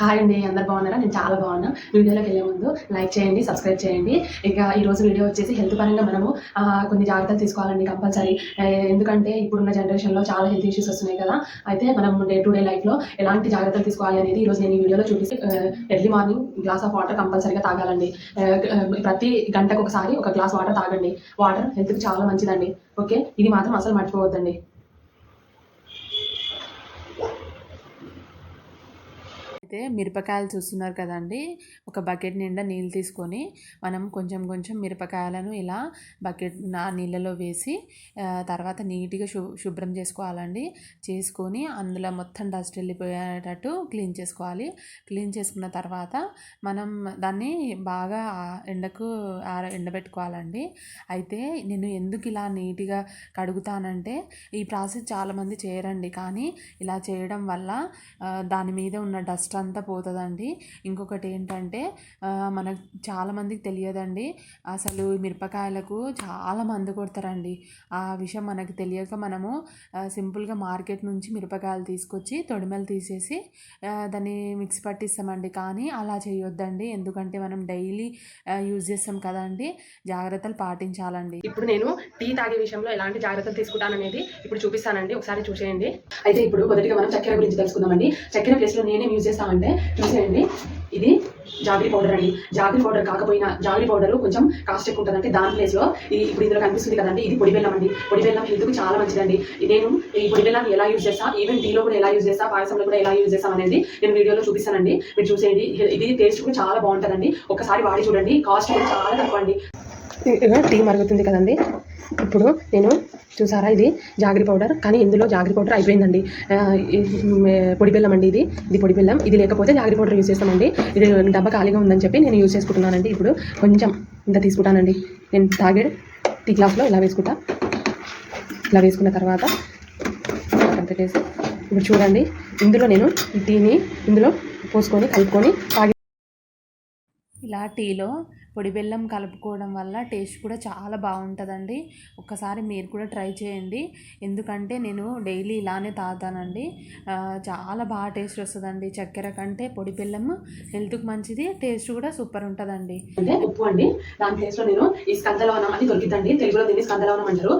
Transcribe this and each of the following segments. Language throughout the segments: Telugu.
హాయ్ అండి అందరు బాగున్నారా? నేను చాలా బాగున్నాను వీడియోలోకి వెళ్ళే ముందు లైక్ చేయండి సబ్స్క్రైబ్ చేయండి. ఇక ఈరోజు వీడియో వచ్చేసి హెల్త్ పరంగా మనము కొన్ని జాగ్రత్తలు తీసుకోవాలండి కంపల్సరీ ఎందుకంటే ఇప్పుడున్న జనరేషన్లో చాలా హెల్త్ ఇష్యూస్ వస్తున్నాయి కదా. అయితే మనం డే టు డే లైఫ్లో ఎలాంటి జాగ్రత్తలు తీసుకోవాలి అనేది ఈరోజు నేను ఈ వీడియోలో చూపిస్తే early morning glass of water కంపల్సరీగా తాగాలండి. ప్రతి గంటకు ఒకసారి ఒక గ్లాస్ వాటర్ తాగండి. వాటర్ హెల్త్కి చాలా మంచిదండి. ఓకే ఇది మాత్రం అసలు మర్చిపోవద్దండి. అయితే మిరపకాయలు చూస్తున్నారు కదండి. ఒక బకెట్ నిండా నీళ్ళు తీసుకొని మనం కొంచెం కొంచెం మిరపకాయలను ఇలా బకెట్ నా నీళ్ళలో వేసి తర్వాత నీట్గా శు శుభ్రం చేసుకోవాలండి. చేసుకొని అందులో మొత్తం డస్ట్ వెళ్ళిపోయేటట్టు క్లీన్ చేసుకోవాలి. క్లీన్ చేసుకున్న తర్వాత మనం దాన్ని బాగా ఎండకు ఆర ఎండబెట్టుకోవాలండి. అయితే నేను ఎందుకు ఇలా నీట్గా కడుగుతానంటే ఈ ప్రాసెస్ చాలామంది చేయరండి. కానీ ఇలా చేయడం వల్ల దాని మీద ఉన్న డస్ట్ అంతా పోతుందండి. ఇంకొకటి ఏంటంటే మనకు చాలామందికి తెలియదండి. అసలు మిరపకాయలకు చాలా మందు కొడతారండి. ఆ విషయం మనకు తెలియక మనము సింపుల్గా మార్కెట్ నుంచి మిరపకాయలు తీసుకొచ్చి తొడిమెలు తీసేసి దాన్ని మిక్స్ పట్టిస్తామండి. కానీ అలా చేయొద్దండి. ఎందుకంటే మనం డైలీ యూజ్ చేస్తాం కదండి. జాగ్రత్తలు పాటించాలండి. ఇప్పుడు నేను టీ తాగే విషయంలో ఎలాంటి జాగ్రత్తలు తీసుకుంటాననేది ఇప్పుడు చూపిస్తానండి. ఒకసారి చూసేయండి. అయితే ఇప్పుడు మొదటిగా మనం చక్కెర గురించి తెలుసుకుందామండి. చక్కెర ప్లేస్లో నేనేం యూజ్ చేస్తామంటే చూసేయండి. ఇది జాగ్రీ పౌడర్ అండి. జాగ్రీ పౌడర్ కాకపోయినా జాగ్రీ పౌడర్ కొంచెం కాస్ట్ ఎక్కువ ఉంటుంది అంటే దాని ప్లేస్లో ఇది ఇప్పుడు ఇందులో కనిపిస్తుంది కదండి. ఇది పొడి బెల్లం అండి. పొడి బెల్లం హెల్త్కి చాలా మంచిదండి. నేను ఈ పొడి బెల్లాన్ని ఎలా యూజ్ చేస్తా ఈవెన్ టీలో కూడా ఎలా యూజ్ చేస్తా పాయసంలో కూడా ఎలా యూజ్ చేస్తాం అనేది నేను వీడియోలో చూపిస్తానండి. మీరు చూసేయండి. ఇది టేస్ట్ కూడా చాలా బాగుంటుందండి. ఒకసారి వాడి చూడండి. కాస్ట్ కూడా చాలా తక్కువ అండి. టీ మరుగుతుంది కదండి. ఇప్పుడు నేను చూసారా ఇది? Jaggery powder. కానీ ఇందులో జాగరి పౌడర్ అయిపోయిందండి. పొడి బెల్లం అండి ఇది. ఇది పొడి బెల్లం. ఇది లేకపోతే జాగరి పౌడర్ యూజ్ చేస్తామండి. ఇది డబ్బా ఖాళీగా ఉందని చెప్పి నేను యూజ్ చేసుకుంటున్నానండి ఇప్పుడు. కొంచెం ఇంత తీసుకుంటానండి. నేను తాగే టీ గ్లాస్లో ఇలా వేసుకుంటా. ఇలా వేసుకున్న తర్వాత పక్కన ఇప్పుడు చూడండి. ఇందులో నేను టీని ఇందులో పోసుకొని కలుపుకొని తాగి ఇలా టీలో పొడి బెల్లం కలుపుకోవడం వల్ల టేస్ట్ కూడా చాలా బాగుంటుందండి. ఒక్కసారి మీరు కూడా ట్రై చేయండి. ఎందుకంటే నేను డైలీ ఇలానే తాగుతానండి. చాలా బాగా టేస్ట్ వస్తుందండి. చక్కెర కంటే పొడి బెల్లం హెల్త్కి మంచిది టేస్ట్ కూడా సూపర్ ఉంటుందండి. అంటే ఉప్పు అండి. దాని ప్లేస్లో నేను ఈ స్కందలవనం అని దొరికిందండి తెలుగులో దీన్ని స్కందలవనం అంటారు.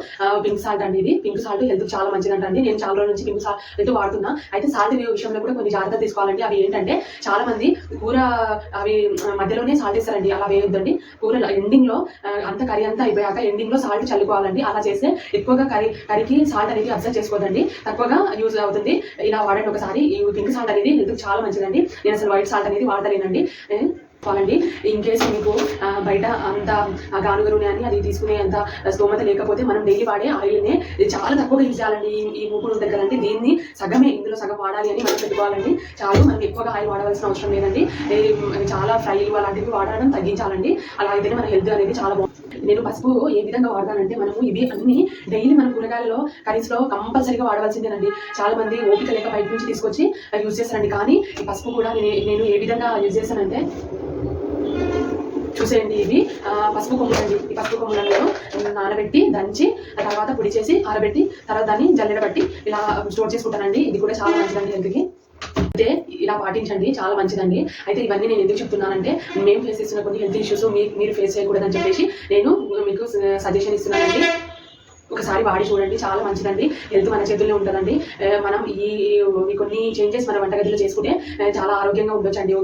పింక్ సాల్ట్ అండి ఇది. పింక్ సాల్ట్ హెల్త్ చాలా మంచిదంట అండి నేను చాలా రోజుల నుంచి పింక్ సాల్ట్ వాడుతున్నా. అయితే సాల్ట్ విషయంలో కూడా కొన్ని జాగ్రత్తలు తీసుకోవాలండి. అవి ఏంటంటే చాలా మంది కూర అవి మధ్యలోనే సాల్ట్ ఇస్తారండి అలా వేయొద్దండి కూర ఎండింగ్లో అంత కర్రీ అంతా అయిపోయాక ఎండింగ్లో సాల్ట్ చల్లుకోవాలండి. అలా చేస్తే ఎక్కువగా కర్రీ కర్రీకి సాల్ట్ అనేది అబ్జర్వ్ చేసుకోదండి. తక్కువగా యూజ్ అవుతుంది. ఇలా వాడండి ఒకసారి. ఈ పింక్ సాల్ట్ అనేది హెల్త్ చాలా మంచిదండి. నేను అసలు వైట్ సాల్ట్ అనేది వాడలేనండి కావాలండి ఇన్ కేస్ మీకు బయట అంత గానుగ నూనె అని అది తీసుకునే అంత స్తోమత లేకపోతే మనం డైలీ వాడే ఆయిల్నే చాలా తక్కువగా యూజ్ చేయాలండి. ఈ ఈ మూకుడు ఉంటుంది కదండి దీన్ని సగమే ఇందులో సగం వాడాలి అని మనం పెట్టుకోవాలండి చాలు మనం ఎక్కువగా ఆయిల్ వాడవలసిన అవసరం లేదండి. చాలా ఫ్రైలు అలాంటివి వాడడం తగ్గించాలండి. అలా అయితేనే మన హెల్త్ అనేది చాలా బాగుంటుంది. నేను పసుపు ఏ విధంగా వాడతానంటే మనము ఇవి అన్ని డైలీ మన కూరగాయలలో కర్రీస్లో కంపల్సరీగా వాడవలసిందేనండి. చాలా మంది ఓపిక లేక బయట నుంచి తీసుకొచ్చి యూజ్ చేస్తారండి. కానీ ఈ పసుపు కూడా నేను ఏ విధంగా యూజ్ చేస్తానంటే చూసేయండి ఇవి. పసుపు కొమ్ములండి. ఈ పసుపు కొమ్ములను నానబెట్టి దంచి తర్వాత పొడి చేసి ఆరబెట్టి తర్వాత దాన్ని జల్లెడబట్టి ఇలా స్టోర్ చేసుకుంటానండి. ఇది కూడా చాలా మంచిదండి హెల్త్కి. అయితే ఇలా పాటించండి చాలా మంచిదండి. అయితే ఇవన్నీ నేను ఎందుకు చెప్తున్నానంటే మేము ఫేస్ చేస్తున్న కొన్ని హెల్త్ ఇష్యూస్ మీరు ఫేస్ చేయకూడదని చెప్పేసి నేను మీకు సజెషన్ ఇస్తున్నానండి. ఒకసారి వాడి చూడండి చాలా మంచిదండి. హెల్త్ మన చేతుల్లో ఉంటుందండి. మనం ఈ కొన్ని చేంజెస్ మన వంటగదిలో చేసుకుంటే చాలా ఆరోగ్యంగా ఉండొచ్చండి.